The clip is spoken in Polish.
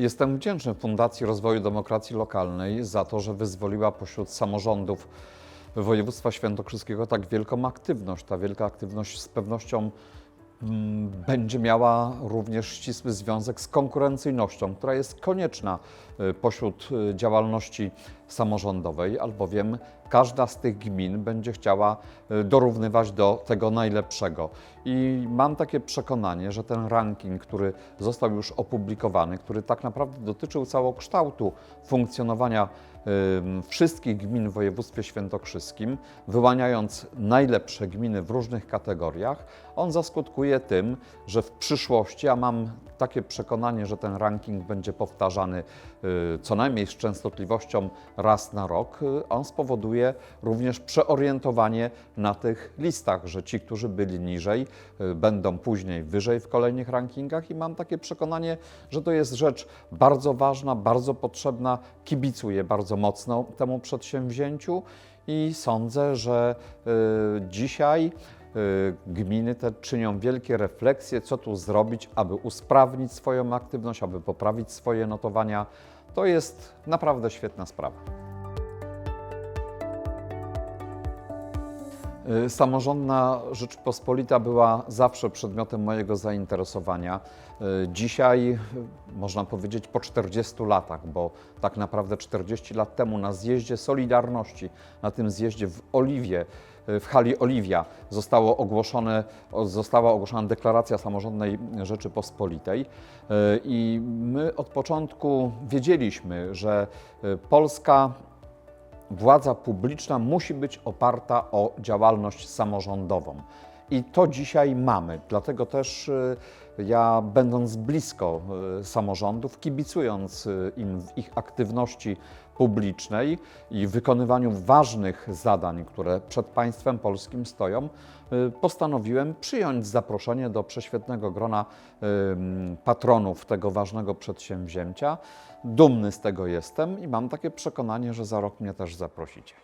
Jestem wdzięczny Fundacji Rozwoju Demokracji Lokalnej za to, że wyzwoliła pośród samorządów województwa świętokrzyskiego tak wielką aktywność. Ta wielka aktywność z pewnością mm, będzie miała również ścisły związek z konkurencyjnością, która jest konieczna y, pośród y, działalności samorządowej, albowiem każda z tych gmin będzie chciała y, dorównywać do tego najlepszego. I mam takie przekonanie, że ten ranking, który został już opublikowany, który tak naprawdę dotyczył całokształtu funkcjonowania wszystkich gmin w województwie świętokrzyskim, wyłaniając najlepsze gminy w różnych kategoriach, on zaskutkuje tym, że w przyszłości, a mam takie przekonanie, że ten ranking będzie powtarzany y, co najmniej z częstotliwością raz na rok, on spowoduje również przeorientowanie na tych listach, że ci, którzy byli niżej, y, będą później wyżej w kolejnych rankingach i mam takie przekonanie, że to jest rzecz bardzo ważna, bardzo potrzebna. Kibicuję bardzo mocno temu przedsięwzięciu i sądzę, że y, dzisiaj y, gminy te czynią wielkie refleksje, co tu zrobić, aby usprawnić swoją aktywność, aby poprawić swoje notowania. To jest naprawdę świetna sprawa. Samorządna Rzeczpospolita była zawsze przedmiotem mojego zainteresowania. Y, Dzisiaj, y, można powiedzieć, po 40 latach, bo tak naprawdę 40 lat temu na zjeździe Solidarności, na tym zjeździe w Oliwie, y, w hali Oliwia zostało ogłoszone, została ogłoszona deklaracja samorządnej Rzeczypospolitej Y, i my od początku wiedzieliśmy, że y, Polska władza publiczna musi oparta oparta o działalność samorządową. I to dzisiaj mamy. Dlatego też y, ja, będąc blisko y, samorządów, kibicując y, im w ich aktywności publicznej i wykonywaniu ważnych zadań, które przed państwem polskim stoją, postanowiłem przyjąć zaproszenie do prześwietnego grona patronów tego ważnego przedsięwzięcia. Dumny z tego jestem i mam takie przekonanie, że za rok mnie też zaprosicie.